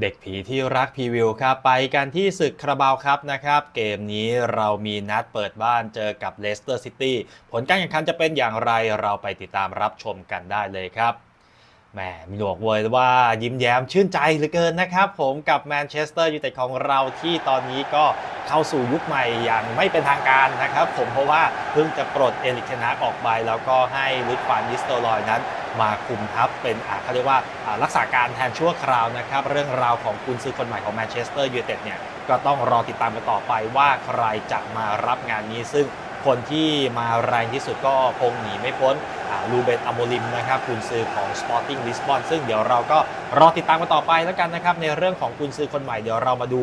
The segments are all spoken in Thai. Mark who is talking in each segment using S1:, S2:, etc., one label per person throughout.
S1: เด็กผีที่รักพรีวิวครับไปกันที่ศึกคาราบาวครับนะครับเกมนี้เรามีนัดเปิดบ้านเจอกับเลสเตอร์ซิตี้ผลการแข่งขันจะเป็นอย่างไรเราไปติดตามรับชมกันได้เลยครับแหมมีหนวกเวยว่ายิ้มแย้มชื่นใจเหลือเกินนะครับ ผมกับแมนเชสเตอร์ยูไนเต็ดของเราที่ตอนนี้ก็เข้าสู่ยุคใหม่อย่างไม่เป็นทางการนะครับ ผมเพราะว่าเพิ่งจะปลดเอลิกเทนฮากออกไปแล้วก็ให้ลุดฟานนิสโตรอยนั้น มาคุมทัพเป็นเขาเรียกว่ารักษาการแทนชั่วคราวนะครับ เรื่องราวของกุนซือคนใหม่ของแมนเชสเตอร์ยูไนเต็ดเนี่ยก็ต้องรอติดตามกันต่อไปว่าใครจะมารับงานนี้ซึ่งคนที่มาแรงที่สุดก็คงหนีไม่พ้นลูเบนอโมลิมนะครับกุนซือของ Sporting Lisbon ซึ่งเดี๋ยวเราก็รอติดตามกันต่อไปแล้วกันนะครับ ในเรื่องของกุนซือคนใหม่เดี๋ยวเรามาดู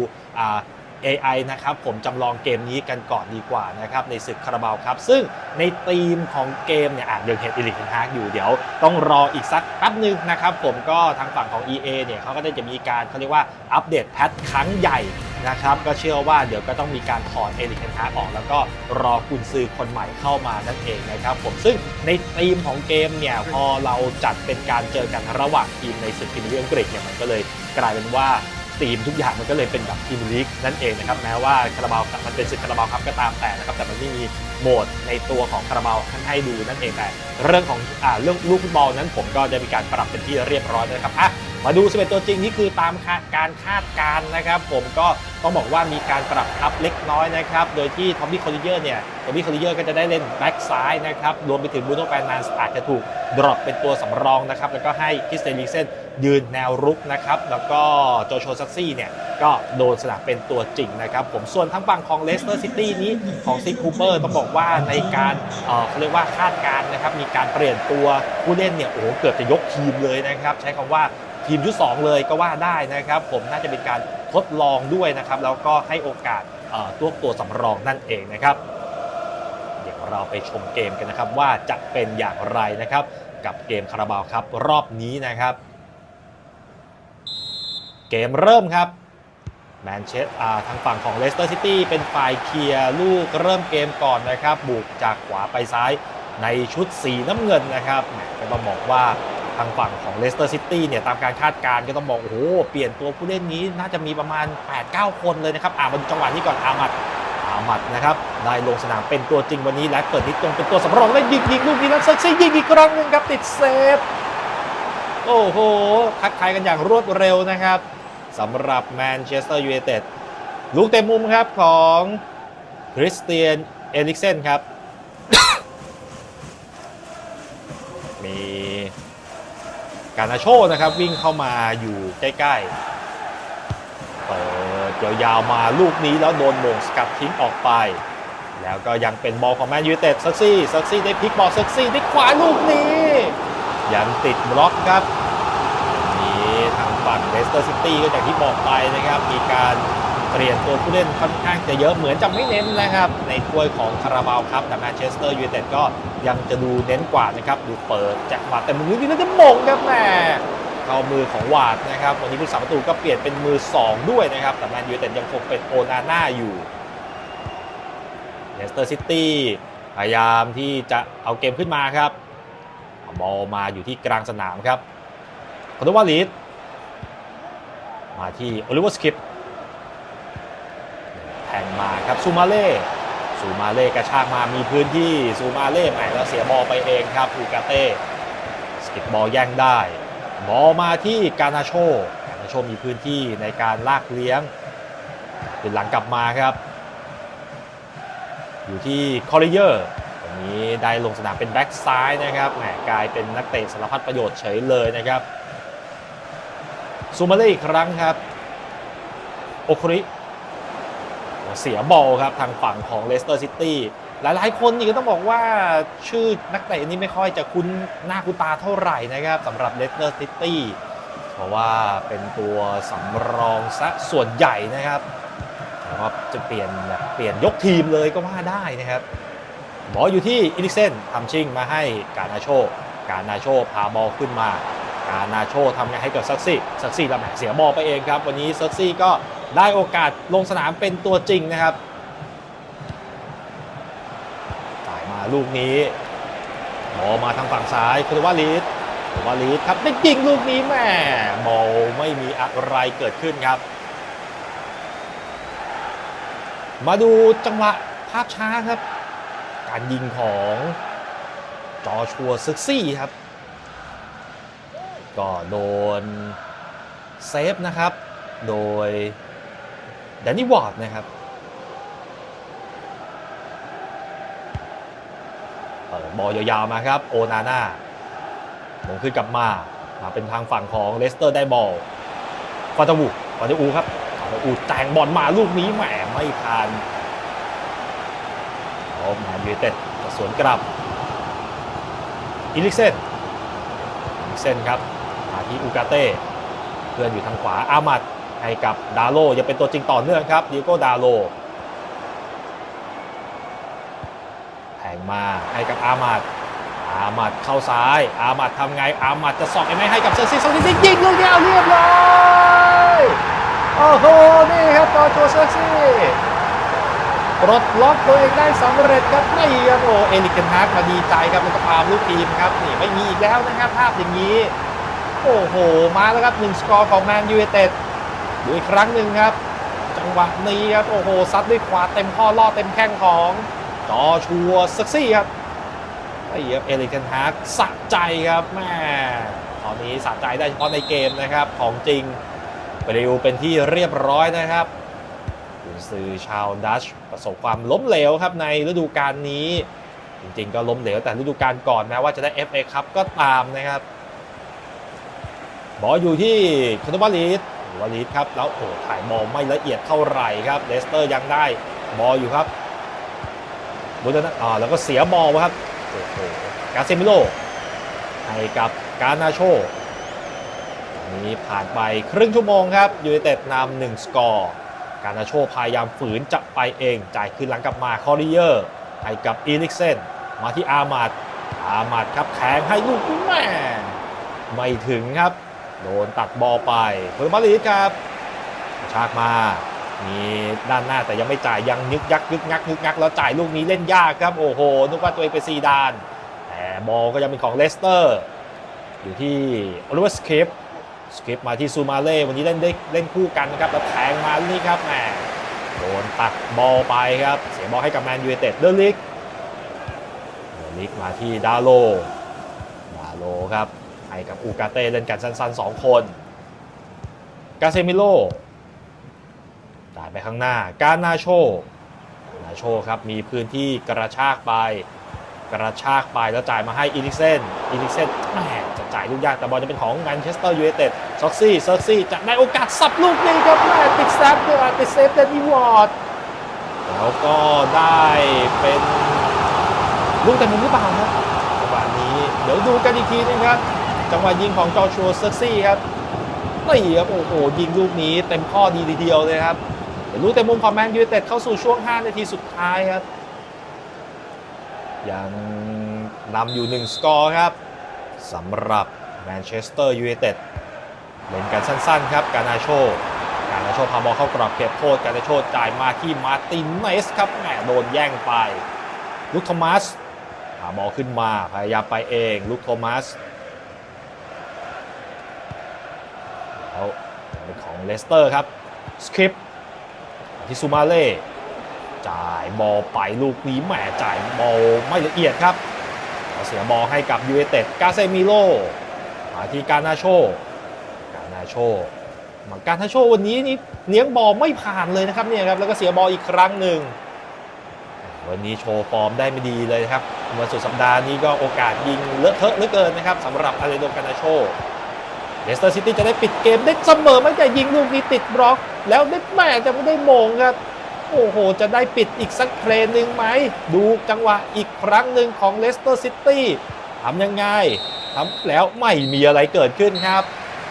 S1: AI นะครับผมจำลองเกมนี้กันก่อนดีกว่านะครับในศึกคาราบาวครับ ซึ่งในธีมของเกมเนี่ยอะยังเห็นอิลิกเฮนฮากอยู่เดี๋ยว ต้องรออีกสักแป๊บนึงนะครับผมก็ทางฝั่งของ EA เนี่ยเขาก็ได้จะมีการเขาเรียกว่าอัปเดตแพทครั้งใหญ่นะครับก็เชื่อว่าเดี๋ยวก็ต้องมีการถอนเอลิกเฮนฮากออก แล้วก็รอกุนซือคนใหม่เข้ามานั่นเองนะครับผมซึ่งในธีมของเกมเนี่ยพอเราจัดเป็นการเจอกันระหว่างทีมในศึกพรีเมียร์ลีกอังกฤษเนี่ยมันก็เลยกลายเป็นว่า ทีมทุกอย่างมันก็เลยเป็นแบบพรีเมียร์ลีกนั่นเองนะครับแม้ว่าคาราบาวครับมันเป็นศึกคาราบาวครับก็ตามแต่นะครับแต่มันไม่มีโหมดในตัวของคาราบาวให้ดูนั่นเองแต่เรื่องของอ่าเรื่องลูกฟุตบอลนั้นผมก็ได้มีการปรับเป็นที่เรียบร้อยแล้วนะครับอะ มาดู 11 ตัวจริงนี่คือตามาการคาดการณ์นะครับ ผมก็ต้องบอกว่ามีการปรับทับเล็กน้อยนะครับ โดยที่ทอมบี้คอลลิเยอร์เนี่ยทอมบี้คอลลิเยอร์ก็จะได้เล่นแบ็กซ้ายนะครับ รวมไปถึงบูโน่แฟร์นันส์อาจจะถูกดรอปเป็นตัวสำรองนะครับ แล้วก็ให้คริสเตนลิเซนยืนแนวรุกนะครับ แล้วก็โจโชซักซี่เนี่ยก็โดนสนามเป็นตัวจริงนะครับ ผมส่วนทั้งฝั่งของเลสเตอร์ซิตี้นี้ของซิกคูเปอร์ต้องบอกว่าในการเออเขาเรียกว่าคาดการณ์นะครับมีการเปลี่ยนตัวผู้เล่นเนี่ยโอ้โหเกือบจะยกทีมเลยนะครับ ใช้คำว่า ทีมยุคสองเลยก็ว่าได้นะครับ ผมน่าจะเป็นการทดลองด้วยนะครับ แล้วก็ให้โอกาสตัวตัวสำรองนั่นเองนะครับ เดี๋ยวเราไปชมเกมกันนะครับว่าจะเป็นอย่างไรนะครับ กับเกมคาราบาวครับรอบนี้นะครับ เกมเริ่มครับแมนเชสเตอ่าทางฝั่งของเลสเตอร์ซิตี้เป็นฝ่ายเคลียร์ลูกเริ่มเกมก่อนนะครับ บุกจากขวาไปซ้ายในชุดสีน้ำเงินนะครับแหมก็ต้องบอกว่า ทางฝั่งของเลสเตอร์ซิตี้เนี่ยตามการคาดการณ์ก็ต้องบอกโอ้โหเปลี่ยนตัวผู้เล่นนี้น่าจะมีประมาณ 8-9 คนเลยนะครับอ่ามาดูจังหวะนี้ก่อนอามัดอามัดนะครับได้ลงสนามเป็นตัวจริงวันนี้และเกิดนิดตรงเป็นตัวสำรองและยิงยิงลูกนี้แล้วเซ็กซี่ยิงอีกครั้งหนึงครับติดเซฟโอ้โหทักทายกันอย่างรวดเร็วนะครับสำหรับแมนเชสเตอร์ยูไนเต็ดลูกเต็มมุมครับของคริสเตียนเอลิกเซนครับ การนาโชนะครับวิ่งเข้ามาอยู่ใกล้ๆเปิดยาวๆมาลูกนี้แล้วโดนโมงสกัดทิ้งออกไป แล้วก็ยังเป็นบอลของแมนยูเต็ดซักซี่ซักซี่ได้พลิกบอลซักซี่ได้ขวาลูกนี้ ยังติดบล็อกครับนี้ทางฝั่งเลสเตอร์ซิตี้ก็อย่างที่บอกไปนะครับ มีการเปลี่ยนตัวผู้เล่นค่อนข้างจะเยอะเหมือนจะไม่เน้นนะครับ ในถ้วยของคาราบาวครับแต่แมนเชสเตอร์ยูไนเต็ดก็ ยังจะดูเน้นกว่านะครับดูเปิดจากหวาดแต่มือนี้น่าจะมงครับแม่เข้ามือของวาดนะครับวันนี้ผู้สาประตูก็เปลี่ยนเป็นมือ 2 ด้วยนะครับแต่แมนยูไนเต็ดยังคงเป็นโอนาน่าอยู่เลสเตอร์ซิตี้พยายามที่จะเอาเกมขึ้นมาครับบอลมาอยู่ที่กลางสนามครับคอนโดวาลีดมาที่โอลิเวอร์สคิปแทงมาครับซูมาเล่ ซูมาเล่กระชากมามีพื้นที่ซูมาเล่แหมแล้วเสียบอลไปเองครับอูกาเต้สกิปบอลแย่งได้ บอลมาที่กานาโชกานาโชมีพื้นที่ในการลากเลี้ยงเป็นหลังกลับมาครับ อยู่ที่คอริเยอร์วันนี้ได้ลงสนามเป็นแบ็กซ้ายนะครับแหมกลายเป็นนักเตะสารพัดประโยชน์เฉยเลยนะครับซูมาเล่อีกครั้งครับโอคุริ เสียบอลครับทางฝั่งของเลสเตอร์ซิตี้หลายๆ คนนี่ก็ต้องบอกว่าชื่อนักเตะนี้ไม่ค่อยจะคุ้นหน้าคุ้นตาเท่าไหร่นะครับสำหรับเลสเตอร์ซิตี้เพราะว่าเป็นตัวสำรองซะส่วนใหญ่นะครับแล้วก็จะเปลี่ยนแบบเปลี่ยนยกทีมเลยก็ว่าได้นะครับบอลอยู่ที่อิลิเซนทำชิงมาให้การนาโช การนาโชพาบอลขึ้นมา การนาโชทำงานให้กับซักซี่ซักซี่ลำแหเสียบอลไปเองครับ วันนี้ซักซี่ก็ ได้โอกาสลงสนามเป็นตัวจริงนะครับจ่ายมาลูกนี้บอลมาทางฝั่งซ้ายคุณว่าลีดวาลีดครับได้ยิงลูกนี้แม่บอลไม่มีอะไรเกิดขึ้นครับ มาดูจังหวะภาพช้าครับ การยิงของจอชัวซึกซี่ครับ ก็โดนเซฟนะครับ โดย แดนนี่วอร์ดนะครับเปิดบอลยาวๆมาครับ โอนาน่ามงขึ้นกลับมามาเป็นทางฝั่งของเลสเตอร์ได้บอลฟาตาวูฟาตาอูครับฟาตาอูแต่งบอลมาลูกนี้แหมไม่ผ่านเอาแมนยูเต็ดสวนกลับอิลิกเซนอิลิกเซนครับมาที่อูกาเต้เพื่อนอยู่ทางขวาอามัด ให้กับดาโลยังเป็นตัวจริงต่อเนื่องครับดิโก้ดาโลแทงมาให้กับอามัดอามัดเข้าซ้าย อามัดทำไง อามัดจะสอกไอ้ไม่ให้กับเซอร์ซีเซอร์ซียิงลูกเดียวเรียบร้อยโอ้โหนี่ครับต่อตัวเซอร์ซีปลดล็อกตัวเองได้สำเร็จครับไม่ครับโอ้เอลิกเกนฮาร์กมาดีใจครับแล้วก็พาลูกทีมครับนี่ไม่มีอีกแล้วนะครับภาพอย่างนี้ โอ้โห มาแล้วครับหนึ่งสกอร์ของแมนยูไนเต็ด ดูอีกครั้งหนึ่งครับ จังหวะนี้ครับโอ้โหซัดด้วยขวาเต็มข้อล่อเต็มแข้งของจอชัวเซ็กซี่ครับไอ้เหี้ยเอลิกเทนฮาร์กสะใจครับแม่ตอนนี้สะใจได้เฉพาะในเกมนะครับของจริงปริวเป็นที่เรียบร้อยนะครับกุนซือชาวดัชประสบความล้มเหลวครับในฤดูกาลนี้ จริงๆ ก็ล้มเหลวแต่ฤดูกาลก่อนแม้ว่าจะได้ FA ครับก็ตามนะครับ บอลอยู่ที่คอนโดบาลีด วลีดครับแล้วโอ้ถ่ายบอลไม่ละเอียดเท่าไหร่ครับเลสเตอร์ยังได้บอลอยู่ครับบุตนะอ่าแล้วก็เสียบอลครับโอ้โหกาเซมิโลให้กับกานาโชนนี้ผ่านไปครึ่งชั่วโมงครับยูไนเต็ดนำหนึ่งสกอร์ กานาโชพยายามฝืนจะไปเอง จ่ายคืนหลังกลับมาคอริเยอร์ให้กับอีลิกเซนมาที่อามาดอามาดครับแทงให้ลูกแม่ไม่ถึงครับ โดนตัดบอลไปเฟอร์มาลีครับชากมามีด้านหน้าแต่ยังไม่จ่ายยังยึกยักยึกงักยึกงักแล้วจ่ายลูกนี้เล่นยากครับ โอ้โหนึกว่าตัวเองเป็นซีดาน แต่บอลก็ยังเป็นของเลสเตอร์ อยู่ที่โอลิเวอร์สคริปสคริปมาที่ซูมาเล่วันนี้เล่นได้เล่นคู่กันนะครับแล้วแทงมานี่ครับแหมโดนตัดบอลไปครับ เสียบอลให้กับแมนยูไนเต็ดเดลิกเดลิกมาที่ดาโลดาโลครับ ให้กับอูกาเต้เล่นกันสั้นๆ 2 คน กาเซมิโลจ่ายไปข้างหน้า กานาโชกานาโชครับ มีพื้นที่กระชากไป กระชากไปแล้วจ่ายมาให้อีลิเซนอีลิเซนแหมจะจ่ายลูกยากแต่บอลจะเป็นของแมนเชสเตอร์ยูไนเต็ดซ็อกซี่ซิร์กซี่จะได้โอกาสสับลูกนี้ครับแม่ติดแซฟด้วยติดเซฟเดนนี่วอร์ดแล้วก็ได้เป็นลูกแต่มุมหรือเปล่าครับจังหวะนี้ เดี๋ยวดูกันอีกทีนึงครับ จังหวะยิงของจอชัวเซิร์กซี่ครับตีครับโอ้โหยิงลูกนี้เต็มข้อดีทีเดียวเลยครับเดี๋ยวรู้แต่มุมของแมนยูเต็ดเข้าสู่ช่วง 5 นาทีสุดท้ายครับ ยังนำอยู่ 1 สกอร์ครับสำหรับแมนเชสเตอร์ยูไนเต็ดเล่นกันสั้นๆครับกานาโชกานาโชพาบอลเข้ากรอบเขตโทษกานาโชจ่ายมาที่มาตินเนสครับแหมโดนแย่งไป ลุคโทมัสพาบอลขึ้นมาพยายามไปเอง ลุคโทมัส แล้วเป็นของเลสเตอร์ครับสคริปที่ซูมาเล่จ่ายบอลไปลูกนี้แหมจ่ายบอลไม่ละเอียดครับเสียบอลให้กับยูเอเต็ดกาเซมิโลมาที่กานาโชกานาโชมาการนาโชวันนี้นี่เลี้ยงบอลไม่ผ่านเลยนะครับเนี่ยครับแล้วก็เสียบอลอีกครั้งหนึ่งวันนี้โชว์ฟอร์มได้ไม่ดีเลยครับวันสุดสัปดาห์นี้ก็โอกาสยิงเลอะเทอะเหลือเกินนะครับสำหรับอาเรโดกานาโช เลสเตอร์ซิตี้จะได้ปิดเกมได้เสมอไม่แต่ยิงลูกนี้ติดบล็อก แล้วได้แม่จะไม่ได้โมงครับ โอ้โห จะได้ปิดอีกสักเพลงหนึ่งไหม ดูจังหวะอีกครั้งหนึ่งของเลสเตอร์ซิตี้ทำยังไงทำแล้วไม่มีอะไรเกิดขึ้นครับ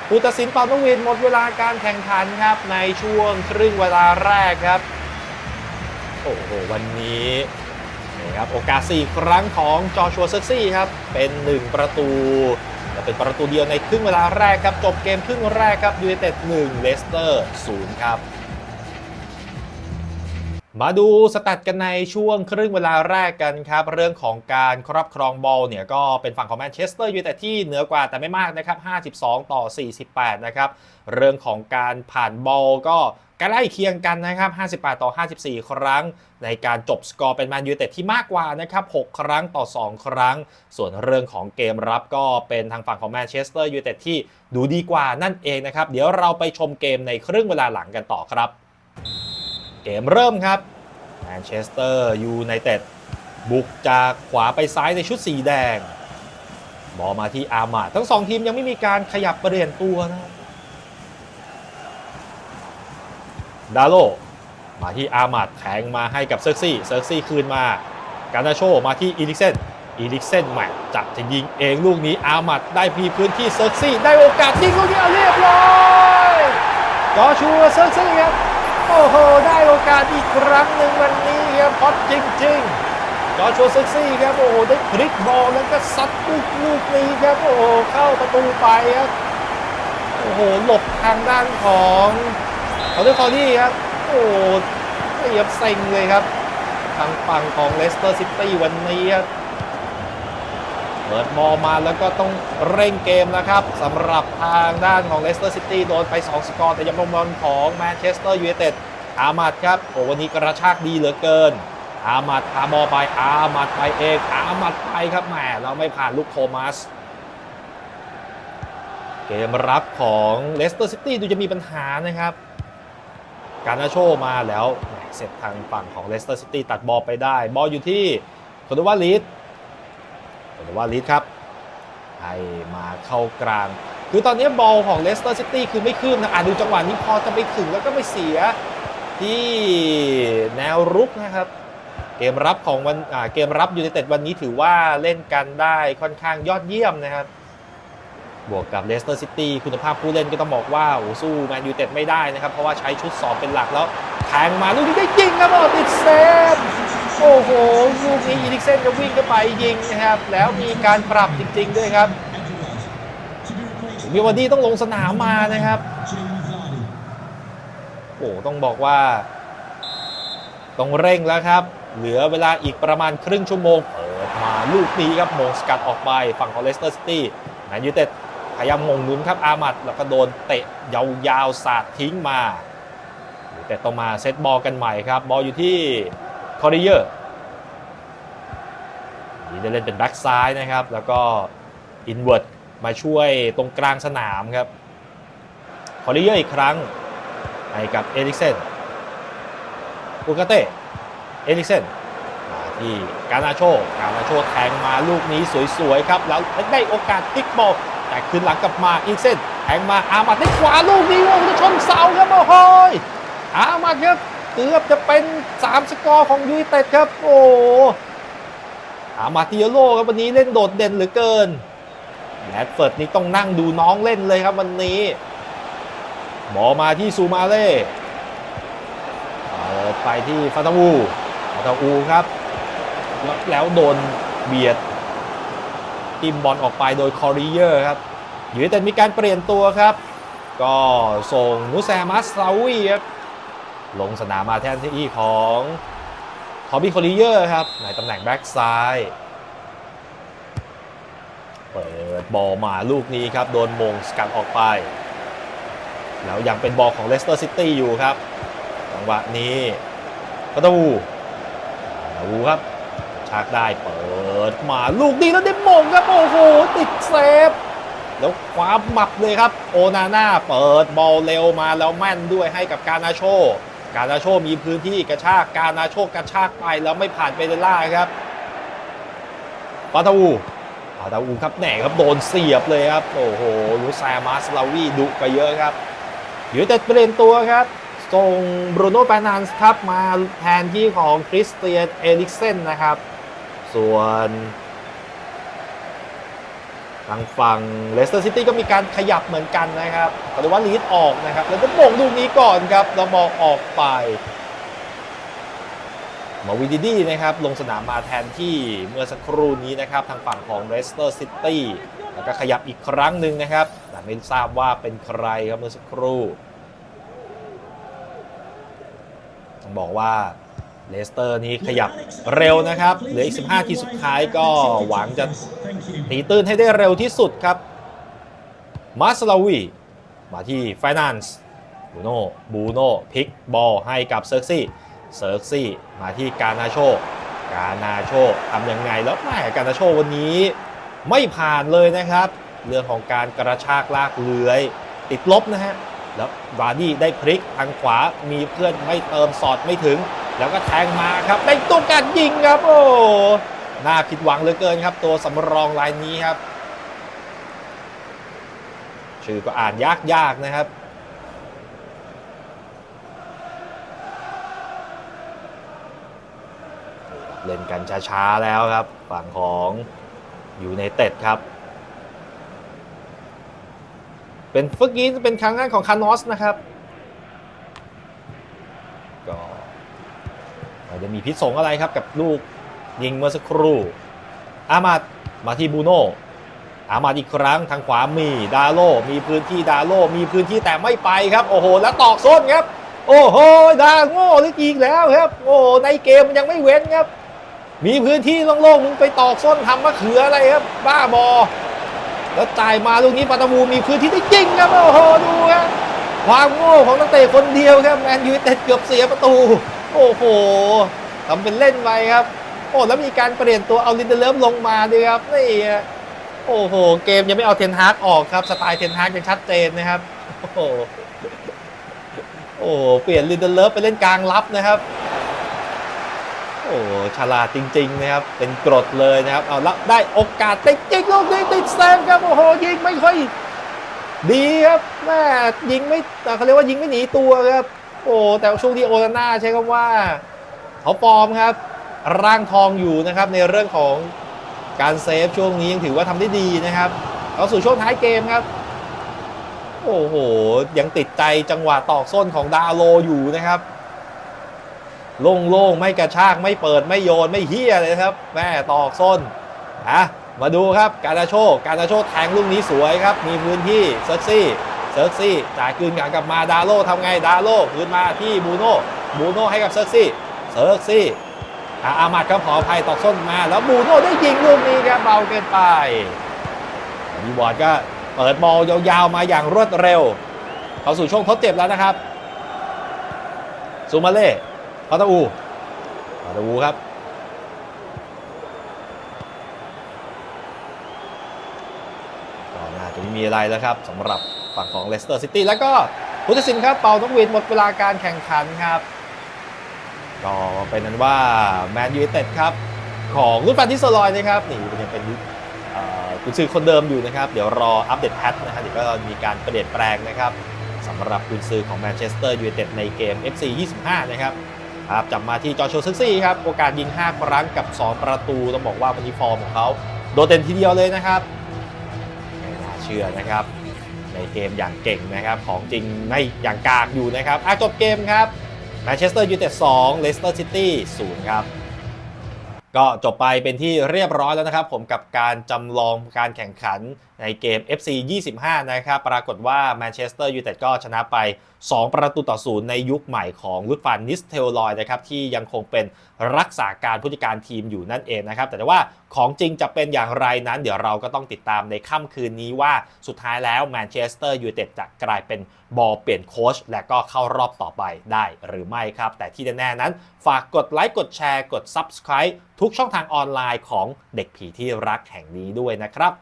S1: ผู้ตัดสินเปาตวินหมดเวลาการแข่งขันครับ ในช่วงครึ่งเวลาแรกครับ โอ้โห วันนี้นี่ครับโอกาส 4 ครั้งของจอชัวเซ็กซี่ครับ เป็น 1 ประตู และเป็นประตูเดียวในครึ่งเวลาแรกครับจบเกมครึ่งแรกครับยูไนเต็ด1เลสเตอร์0ครับ มาดูสแตทกันในช่วงครึ่งเวลาแรกกันครับ เรื่องของการครอบครองบอลเนี่ยก็เป็นฝั่งของแมนเชสเตอร์ยูไนเต็ดที่เหนือกว่าแต่ไม่มากนะครับ 52 ต่อ 48 นะครับ เรื่องของการผ่านบอลก็ใกล้เคียงกันนะครับ 58 ต่อ 54 ครั้ง ในการจบสกอร์เป็นแมนยูไนเต็ดที่มากกว่านะครับ 6 ครั้งต่อ 2 ครั้ง ส่วนเรื่องของเกมรับก็เป็นทางฝั่งของแมนเชสเตอร์ยูไนเต็ดที่ดูดีกว่านั่นเองนะครับ เดี๋ยวเราไปชมเกมในครึ่งเวลาหลังกันต่อครับ เกมเริ่มครับแมนเชสเตอร์ยูไนเต็ดบุกจากขวาไปซ้ายในชุดสีแดง บอลมาที่อาร์มาดทั้งสองทีมยังไม่มีการขยับเปลี่ยนตัวนะครับดาโลมาที่อาร์มาดแทงมาให้กับเซิร์ซี่เซิร์ซี่คืนมา การนาโชมาที่อีลิกเซนอีลิกเซนแหมจะจะยิงเองลูกนี้อาร์มาดได้พีพื้นที่เซิร์ซี่ได้โอกาสยิงลูกนี้เอาเรียบร้อยจอชัวเซิร์ซี่ครับ โอ้โห ได้โอกาสอีกครั้งหนึ่งวันนี้ครับฮอตจริงๆจอชัวเซ็กซี่ครับ โอ้โห ได้พลิกบอลแล้วก็ซัดลูกลูกนี้ครับ โอ้โห เข้าประตูไปครับ โอ้โห หลบทางด้านของเขาเรียกคอรี่ครับ โอ้โหเรียบเซ็งเลยครับ ทางฝั่งของเลสเตอร์ซิตี้วันนี้ครับ เปิดบอมาแล้วก็ต้องเร่งเกมนะครับสำหรับทางด้านของเลสเตอร์ซิตี้โดนไป 2 สกอร์แต่ยังลงบอลของแมนเชสเตอร์ยูไนเต็ดอามัดครับโอ้วันนี้กระชากดีเหลือเกิน อามัดพาบอลไปอามัดไปเองอามัดไปครับแหมเราไม่ผ่านลูกโทมัสเกมรับของเลสเตอร์ซิตี้ดูจะมีปัญหานะครับ การนาโชมาแล้วเสร็จทางฝั่งของเลสเตอร์ซิตี้ตัดบอลไปได้ บอลอยู่ที่โคโดวาลีด โคโดวาลีดครับให้มาเข้ากลาง คือตอนนี้บอลของเลสเตอร์ซิตี้คือไม่คืบนะอะดูจังหวะนี้พอจะไปถึงแล้วก็ไปเสียที่แนวรุกนะครับ เกมรับของวันเกมรับยูไนเต็ดวันนี้ถือว่าเล่นกันได้ค่อนข้างยอดเยี่ยมนะครับ บวกกับเลสเตอร์ซิตี้คุณภาพผู้เล่นก็ต้องบอกว่าโอ้สู้แมนยูเต็ดไม่ได้นะครับ เพราะว่าใช้ชุด 2 เป็นหลักแล้วแทงมาลูกนี้ได้ยิงครับอติดเซฟ โอ้โหลูกนี้อีลิกเซนก็วิ่งเข้าไปยิงนะครับ แล้วมีการปรับจริงๆด้วยครับมีวันนี้ต้องลงสนามมานะครับ โอ้ต้องบอกว่า ต้องเร่งแล้วครับ เหลือเวลาอีกประมาณครึ่งชั่วโมงเปิดมาลูกนี้ครับโมงสกัดออกไปฝั่งของเลสเตอร์ซิตี้แมนยูเต็ดพยายามมงหนุนครับอามัดแล้วก็โดนเตะยาวๆสาดทิ้งมา แต่ต้องมาเซตบอลกันใหม่ครับ บอลอยู่ที่ คอร์ดิเยอร์นี่จะเล่นเป็นแบ็กซ้ายนะครับ แล้วก็อินเวิร์ดมาช่วยตรงกลางสนามครับคอร์ดิเยอร์อีกครั้งให้กับเอริกเซนอุกาเต้เอริกเซนมาที่การนาโชการนาโชแทงมาลูกนี้สวยๆครับ แล้วได้โอกาสพลิกบอลแต่คืนหลังกลับมาอีกเซนแทงมาอามัดได้ขวาลูกนี้โอ้โหชนเสาครับโอ้โหอามัดครับ เกือบจะเป็น 3 สกอร์ของยูไนเต็ดครับ โอ้อามาติโยโลครับวันนี้เล่นโดดเด่นเหลือเกินแรดเฟิร์ดนี่ต้องนั่งดูน้องเล่นเลยครับวันนี้ บอมาที่ซูมาเล่ไปที่ฟาตาวูฟาตาวูครับ แล้วโดนเบียดติมบอลออกไปโดยคอริเยอร์ครับอยู่แต่มีการเปลี่ยนตัวครับ ก็ส่งนูแซมัสซาวีครับ ลงสนามมาแทนที่ของคอบี้คอริเยอร์ครับในตำแหน่งแบ็กซ้ายเปิดบอลมาลูกนี้ครับโดนมงสกัดออกไป แล้วยังเป็นบอลของเลสเตอร์ซิตี้อยู่ครับจังหวะนี้ประตูประตูครับชากได้เปิดมาลูกนี้แล้วได้มงครับ โอ้โห ติดเซฟ แล้วคว้าหมับเลยครับ โอนาน่าเปิดบอลเร็วมาแล้วแม่นด้วยให้กับการนาโช การนาโชมีพื้นที่กระชากการนาโชกระชากไปแล้วไม่ผ่านเปเดล่าครับปาตาอูปาตาอูครับแหน่ครับโดนเสียบเลยครับโอ้โหลูซามาสลาวีดุไปเยอะครับอยู่แต่เปลี่ยนตัวครับส่งบรูโน่แฟนานส์ครับมาแทนที่ของคริสเตียนเอลิกเซนนะครับ ส่วน ทางฝั่งเลสเตอร์ซิตี้ก็มีการขยับเหมือนกันนะครับแต่ว่าลีดออกนะครับ แล้วก็มงลูกนี้ก่อนครับแล้วมองออกไปมาวิดีดีนะครับลงสนามมาแทนที่เมื่อสักครู่นี้นะครับ ทางฝั่งของเลสเตอร์ซิตี้แล้วก็ขยับอีกครั้งหนึ่งนะครับ แต่ไม่ทราบว่าเป็นใครครับเมื่อสักครู่ต้องบอกว่า เลสเตอร์นี้ขยับเร็วนะครับเหลืออีก 15 ทีสุดท้ายก็หวังจะตีตื้นให้ได้เร็วที่สุดครับมาสลาวีมาที่ Finance บูโน่บูโน่พลิกบอลให้กับเซิร์กซี่เซิร์กซี่มาที่กานาโชกานาโชทำยังไงแล้วแม่กานาโชวันนี้ไม่ผ่านเลยนะครับ เรื่องของการกระชากลากเลื้อยติดลบนะฮะแล้วบราดี้ได้พลิกทางขวามีเพื่อนไม่เติมสอดไม่ถึง แล้วก็แทงมาครับได้ตัวการยิงครับ โอ้น่าผิดหวังเหลือเกินครับ ตัวสำรองรายนี้ครับ ชื่อก็อ่านยากๆนะครับ เล่นกันช้าๆแล้วครับ ฝั่งของอยู่ในเต็ดครับ เป็นเมื่อกี้เป็นครั้งแรกของคานอสนะครับ ไม่ได้มีพิษสงอะไรครับกับลูกยิงเมื่อสักครู่ อามาดมาที่บูโน่อามาดอีกครั้งทางขวามีดาโลมีพื้นที่ดาโลมีพื้นที่แต่ไม่ไปครับโอ้โหแล้วตอกส้นครับโอ้โหดาโง่หรืออีกแล้วครับ โอ้ในเกมมันยังไม่เว้นครับ มีพื้นที่โล่งๆมึงไปตอกส้นทำมะเขืออะไรครับ บ้าบอ แล้วจ่ายมาลูกนี้ปัตตาวูมีพื้นที่ได้ยิงครับโอ้โหดูครับความโง่ของนักเตะคนเดียวครับแมนยูไนเต็ดเกือบเสียประตู โอ้โหทำเป็นเล่นไปครับ โอ้แล้วมีการเปลี่ยนตัวเอาลินเดเลิฟลงมาด้วยครับนี่โอ้โห เกมยังไม่เอาเทนฮากออกครับ สไตล์เทนฮากยังชัดเจนนะครับ โอ้โหโอ้เปลี่ยนลินเดเลิฟไปเล่นกลางรับนะครับ โอ้ฉลาดจริง ๆ นะครับ เป็นกรดเลยนะครับ เอาละได้โอกาสติดยิงลูกนี้ติดเซฟครับโอ้โหยิงไม่ค่อยดีครับแม่ยิงไม่เขาเรียกว่ายิงไม่หนีตัวครับ โอ้แต่ช่วงที่โอนาน่าใช้คำว่าเขาฟอมครับ ร่างทองอยู่นะครับในเรื่องของการเซฟช่วงนี้ยังถือว่าทำได้ดีนะครับเข้าสู่ช่วงท้ายเกมครับ โอ้โห ยังติดใจจังหวะตอกส้นของดาโลอยู่นะครับ โล่งๆ ไม่กระชากไม่เปิดไม่โยนไม่เฮี้ยเลยครับ แม่ตอกส้นอะมาดูครับ การาโชการาโชแทงลูกนี้สวยครับ มีพื้นที่เซิร์กซี่ เซิร์กซี่จ่ายคืนกลับกลับมาดาโลทำไงดาโลคืนมาที่บูโน่บูโน่ให้กับเซิร์กซี่เซิร์กซี่อะอามัดครับขออภัยตอกส้นมาแล้วบูโน่ได้ยิงลูกนี้ครับเบาเกินไปมีวอร์ดก็เปิดบอลยาวๆมาอย่างรวดเร็ว เข้าสู่ช่วงทดเจ็บแล้วนะครับซูมาเล่พาตาอูพาตาอูครับก็น่าจะไม่มีอะไรแล้วครับสำหรับ ฝั่งของเลสเตอร์ซิตี้แล้วก็พุทธศิลป์ครับเป่านกหวีดหมดเวลาการแข่งขันครับ ก็เป็นนั้นว่าแมนยูไนเต็ดครับ ของรุ่นฟันที่สลอยนะครับนี่ยังเป็นกุญซือคนเดิมอยู่นะครับ เดี๋ยวรออัปเดตแพทนะครับเดี๋ยวก็มีการเปลี่ยนแปลงนะครับสำหรับกุญซือของแมนเชสเตอร์ยูไนเต็ดในเกม FC 25 นะครับครับจับมาที่จอโชซึกซี่ครับโอกาสยิง 5 ครั้งกับ 2 ประตู ต้องบอกว่าวันนี้ฟอร์มของเขาโดดเด่นทีเดียวเลยนะครับไม่น่าเชื่อนะครับ ในเกมอย่างเก่งนะครับ ของจริงไม่อย่างกากอยู่นะครับอะจบเกมครับแมนเชสเตอร์ยูไนเต็ดสองเลสเตอร์ซิตี้ศูนย์ครับ ก็จบไปเป็นที่เรียบร้อยแล้วนะครับ ผมกับการจำลองการแข่งขันในเกม FC 25 นะครับ ปรากฏว่าแมนเชสเตอร์ยูไนเต็ดก็ชนะไป 2 ประตูต่อศูนย์ในยุคใหม่ของลุดฟานนิสเทลลอยนะครับ ที่ยังคงเป็นรักษาการผู้จัดการทีมอยู่นั่นเองนะครับ แต่ว่าของจริงจะเป็นอย่างไรนั้น เดี๋ยวเราก็ต้องติดตามในค่ำคืนนี้ว่าสุดท้ายแล้วแมนเชสเตอร์ยูไนเต็ดจะกลายเป็นบอลเปลี่ยนโค้ชและก็เข้ารอบต่อไปได้หรือไม่ครับ แต่ที่แน่ๆนั้น ฝากกดไลค์กดแชร์กด Subscribe ทุกช่องทางออนไลน์ของเด็กผีที่รักแห่งนี้ด้วยนะครับ